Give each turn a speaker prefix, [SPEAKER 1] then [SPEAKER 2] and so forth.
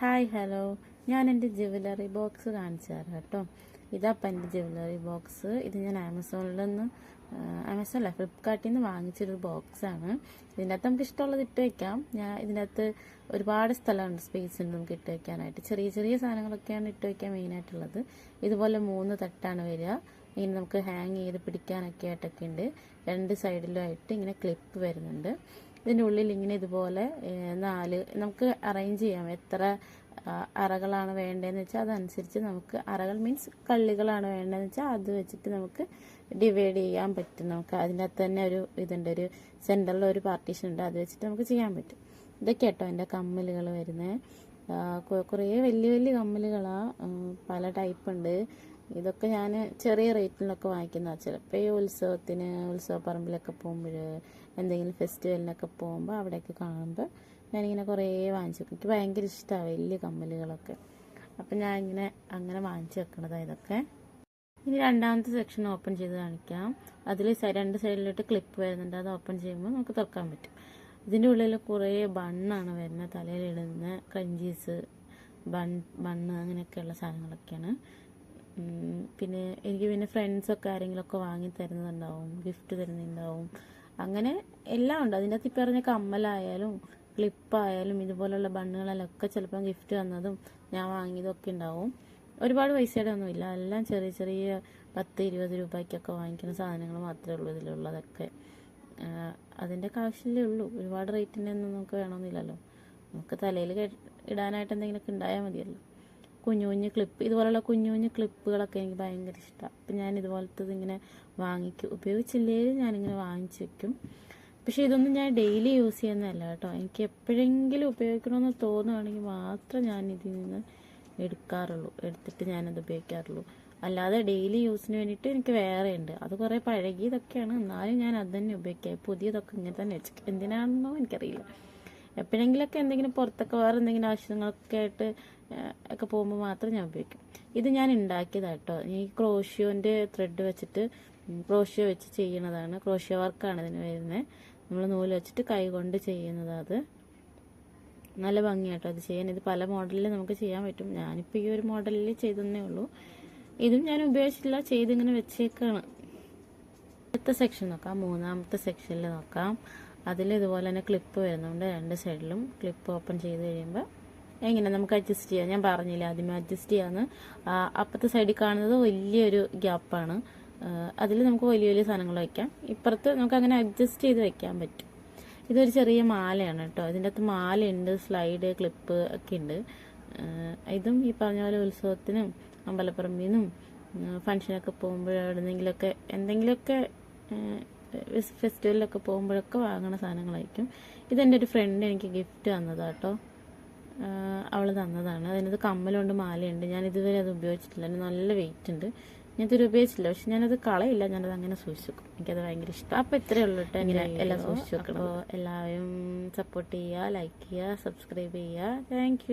[SPEAKER 1] Hi hello ഞാൻ എന്റെ jewellery box കാണിച്ചു തരാം കേട്ടോ ഇതപ്പം എന്റെ ജ്വല്ലറി ബോക്സ് ഇത് ഞാൻ ആമസോണിൽ നിന്ന് ആമസോണല്ല ഫ്ലിപ്കാർട്ടിൽ നിന്ന് വാങ്ങിച്ചൊരു ബോക്സാണ് ഇതിന്റെ അകത്ത് നമുക്ക് ഇഷ്ടമുള്ളത് ഇട്ട് വയ്ക്കാം ഞാൻ ഇതിനകത്ത് ഒരുപാട് സ്ഥലമുണ്ട് സ്പേസ് ഉണ്ട് നമുക്ക് ഇട്ട് വയ്ക്കാനായിട്ട് ചെറിയ ചെറിയ സാധനങ്ങളൊക്കെയാണ് ഇട്ട് വയ്ക്കാൻ മെയിനായിട്ടുള്ളത് ഇതുപോലെ മൂന്ന് തട്ടാണ് വരിക. ഇങ്ങനെ നമുക്ക് ഹാങ് ചെയ്ത് പിടിക്കാനൊക്കെ ആയിട്ടൊക്കെ ഉണ്ട്. രണ്ട് സൈഡിലുമായിട്ട് ഇങ്ങനെ ക്ലിപ്പ് വരുന്നുണ്ട്. ഇതിന്റെ ഉള്ളിൽ ഇങ്ങനെ ഇതുപോലെ നാല് നമുക്ക് അറേഞ്ച് ചെയ്യാം. എത്ര അറകളാണ് വേണ്ടതെന്ന് വെച്ചാൽ അതനുസരിച്ച് നമുക്ക് അറകൾ മീൻസ് കള്ളികളാണ് വേണ്ടതെന്ന് വെച്ചാൽ അത് വെച്ചിട്ട് നമുക്ക് ഡിവൈഡ് ചെയ്യാൻ പറ്റും. നമുക്ക് അതിന്റെ അകത്ത് തന്നെ ഒരു ഇതുണ്ട് ഒരു സെന്ററിൽ ഒരു പാർട്ടീഷൻ ഉണ്ട്. അത് വെച്ചിട്ട് നമുക്ക് ചെയ്യാൻ പറ്റും. ഇതൊക്കെ കേട്ടോ എന്റെ കമ്മലുകൾ വരുന്നത് കുറേ വലിയ വലിയ കമ്മലുകളാണ് പല ടൈപ്പ് ഉണ്ട്. ഇതൊക്കെ ഞാൻ ചെറിയ റേറ്റിലൊക്കെ വാങ്ങിക്കുന്ന ചിലപ്പോൾ ഈ ഉത്സവത്തിന് ഉത്സവപ്പറമ്പിലൊക്കെ പോകുമ്പോൾ എന്തെങ്കിലും ഫെസ്റ്റിവലിനൊക്കെ പോകുമ്പോൾ അവിടെയൊക്കെ കാണുമ്പോൾ ഞാനിങ്ങനെ കുറേ വാങ്ങിച്ചു വെക്കും. എനിക്ക് ഭയങ്കര ഇഷ്ടമാണ് വലിയ കമ്മലുകളൊക്കെ. അപ്പം ഇങ്ങനെ അങ്ങനെ വാങ്ങിച്ചു വെക്കണതാണ് ഇതൊക്കെ. ഇനി രണ്ടാമത്തെ സെക്ഷൻ ഓപ്പൺ ചെയ്ത് കാണിക്കാം. അതിൽ രണ്ട് സൈഡിലോട്ട് ക്ലിപ്പ് വരുന്നുണ്ട്. അത് ഓപ്പൺ ചെയ്യുമ്പോൾ നമുക്ക് തുറക്കാൻ പറ്റും. ഇതിന്റെ ഉള്ളിൽ കുറേ ബണ്ണാണ് വരുന്നത്. തലയിലിടുന്ന ക്രഞ്ചീസ് ബൺ ബണ്ണ് അങ്ങനെയൊക്കെയുള്ള സാധനങ്ങളൊക്കെയാണ്. പിന്നെ എനിക്ക് പിന്നെ ഫ്രണ്ട്സൊക്കെ ആരെങ്കിലുമൊക്കെ വാങ്ങി തരുന്നുണ്ടാവും ഗിഫ്റ്റ് തരുന്നുണ്ടാവും. അങ്ങനെ എല്ലാം ഉണ്ട്. അതിന്റെ അകത്ത് ഈ പറഞ്ഞ കമ്മലായാലും ക്ലിപ്പായാലും ഇതുപോലുള്ള ബണ്ണുകളെല്ലാം ചിലപ്പം ഗിഫ്റ്റ് തന്നതും ഞാൻ വാങ്ങിയതൊക്കെ ഉണ്ടാവും. ഒരുപാട് പൈസയുടെ ഒന്നുമില്ല എല്ലാം ചെറിയ ചെറിയ പത്ത് ഇരുപത് രൂപയ്ക്കൊക്കെ വാങ്ങിക്കുന്ന സാധനങ്ങൾ മാത്രമേ ഉള്ളൂ ഇതിലുള്ളതൊക്കെ. അതിന്റെ ആവശ്യമല്ലേ ഉള്ളൂ. ഒരുപാട് റേറ്റിന്റെ ഒന്നും നമുക്ക് വേണമെന്നില്ലല്ലോ. നമുക്ക് തലയിൽ ഇടാനായിട്ട് എന്തെങ്കിലുമൊക്കെ ഉണ്ടായാൽ മതിയല്ലോ. കുഞ്ഞു കുഞ്ഞു ക്ലിപ്പ് ഇതുപോലുള്ള കുഞ്ഞു കുഞ്ഞു ക്ലിപ്പുകളൊക്കെ എനിക്ക് ഭയങ്കര ഇഷ്ടമാണ് അപ്പം ഞാൻ ഇതുപോലത്തത് ഇങ്ങനെ വാങ്ങിക്കും ഉപയോഗിച്ചില്ലെങ്കിൽ ഞാനിങ്ങനെ വാങ്ങിച്ച് വെക്കും. പക്ഷേ ഇതൊന്നും ഞാൻ ഡെയിലി യൂസ് ചെയ്യുന്നതല്ല കേട്ടോ. എനിക്ക് എപ്പോഴെങ്കിലും ഉപയോഗിക്കണമെന്ന് തോന്നുകയാണെങ്കിൽ മാത്രം ഞാൻ ഇതിൽ നിന്ന് എടുക്കാറുള്ളൂ. എടുത്തിട്ട് ഞാനത് ഉപയോഗിക്കാറുള്ളൂ. അല്ലാതെ ഡെയിലി യൂസിന് വേണ്ടിയിട്ട് എനിക്ക് വേറെ ഉണ്ട്. അത് കുറേ പഴകിയതൊക്കെയാണ്. എന്നാലും ഞാൻ അത് തന്നെ ഉപയോഗിക്കാം. പുതിയതൊക്കെ ഇങ്ങനെ തന്നെ വെച്ചു എന്തിനാണെന്നോ എനിക്കറിയില്ല. എപ്പോഴെങ്കിലൊക്കെ എന്തെങ്കിലും പുറത്തൊക്കെ വേറെ എന്തെങ്കിലും ആവശ്യങ്ങളൊക്കെ ആയിട്ട് ഒക്കെ പോകുമ്പോൾ മാത്രം ഞാൻ ഉപയോഗിക്കും. ഇത് ഞാൻ ഉണ്ടാക്കിയതാട്ടോ ഈ ക്രോഷ്യോന്റെ ത്രെഡ് വെച്ചിട്ട് ക്രോഷ്യോ വെച്ച് ചെയ്യണതാണ്. ക്രോഷ്യോ വർക്കാണ് ഇതിന് വരുന്നത് നമ്മൾ നൂൽ വെച്ചിട്ട് കൈ കൊണ്ട് ചെയ്യുന്നത് അത്. നല്ല ഭംഗിയാട്ടോ അത് ചെയ്യാൻ. ഇത് പല മോഡലിൽ നമുക്ക് ചെയ്യാൻ പറ്റും. ഞാനിപ്പോൾ ഈ ഒരു മോഡലിൽ ചെയ്തതന്നേ ഉള്ളൂ. ഇതും ഞാൻ ഉപയോഗിച്ചില്ല ചെയ്തിങ്ങനെ വെച്ചേക്കാണ്. അടുത്ത സെക്ഷൻ നോക്കാം. മൂന്നാമത്തെ സെക്ഷനിൽ നോക്കാം. അതിൽ ഇതുപോലെ തന്നെ ക്ലിപ്പ് വരുന്നുണ്ട്. രണ്ട് സൈഡിലും ക്ലിപ്പ് ഓപ്പൺ ചെയ്ത് കഴിയുമ്പോൾ എങ്ങനെ നമുക്ക് അഡ്ജസ്റ്റ് ചെയ്യാം? ഞാൻ പറഞ്ഞില്ല ആദ്യമേ അഡ്ജസ്റ്റ് ചെയ്യാന്ന്. അപ്പുറത്തെ സൈഡിൽ കാണുന്നത് വലിയൊരു ഗ്യാപ്പാണ് അതിൽ നമുക്ക് വലിയ വലിയ സാധനങ്ങൾ വയ്ക്കാം ഇപ്പുറത്ത് നമുക്ക് അങ്ങനെ അഡ്ജസ്റ്റ് ചെയ്ത് വെക്കാൻ പറ്റും. ഇതൊരു ചെറിയ മാലയാണ് കേട്ടോ. ഇതിന്റെ അകത്ത് മാലയുണ്ട് സ്ലൈഡ് ക്ലിപ്പ് ഒക്കെ ഉണ്ട്. ഇതും ഈ പറഞ്ഞ പോലെ ഉത്സവത്തിനും അമ്പലപ്പറമ്പിനും ഫംഗ്ഷനൊക്കെ പോകുമ്പോൾ എവിടെന്നെങ്കിലൊക്കെ എന്തെങ്കിലുമൊക്കെ ഫെസ്റ്റിവലിലൊക്കെ പോകുമ്പോഴൊക്കെ വാങ്ങണ സാധനങ്ങളായിരിക്കും. ഇതെന്റെ ഒരു ഫ്രണ്ട് എനിക്ക് ഗിഫ്റ്റ് തന്നതാട്ടോ. അവൾ തന്നതാണ്. അതിനകത്ത് കമ്മലുണ്ട് മാലയുണ്ട്. ഞാൻ ഇതുവരെ അത് ഉപയോഗിച്ചിട്ടില്ല. അതിന് നല്ല വെയിറ്റ് ഉണ്ട്. ഞാൻ ഇതുവരെ ഉപയോഗിച്ചില്ല പക്ഷെ ഞാനത് കളയില്ല. ഞാനത് അങ്ങനെ സൂക്ഷിച്ചു വെക്കും. എനിക്കത് ഭയങ്കര ഇഷ്ടം. അപ്പോൾ ഇത്രയേ ഉള്ളൂ കേട്ടോ ഇങ്ങനെ എല്ലാം സൂക്ഷിച്ചു വെക്കണം. അപ്പോൾ എല്ലാവരും സപ്പോർട്ട് ചെയ്യുക ലൈക്ക് ചെയ്യുക സബ്സ്ക്രൈബ് ചെയ്യുക. താങ്ക്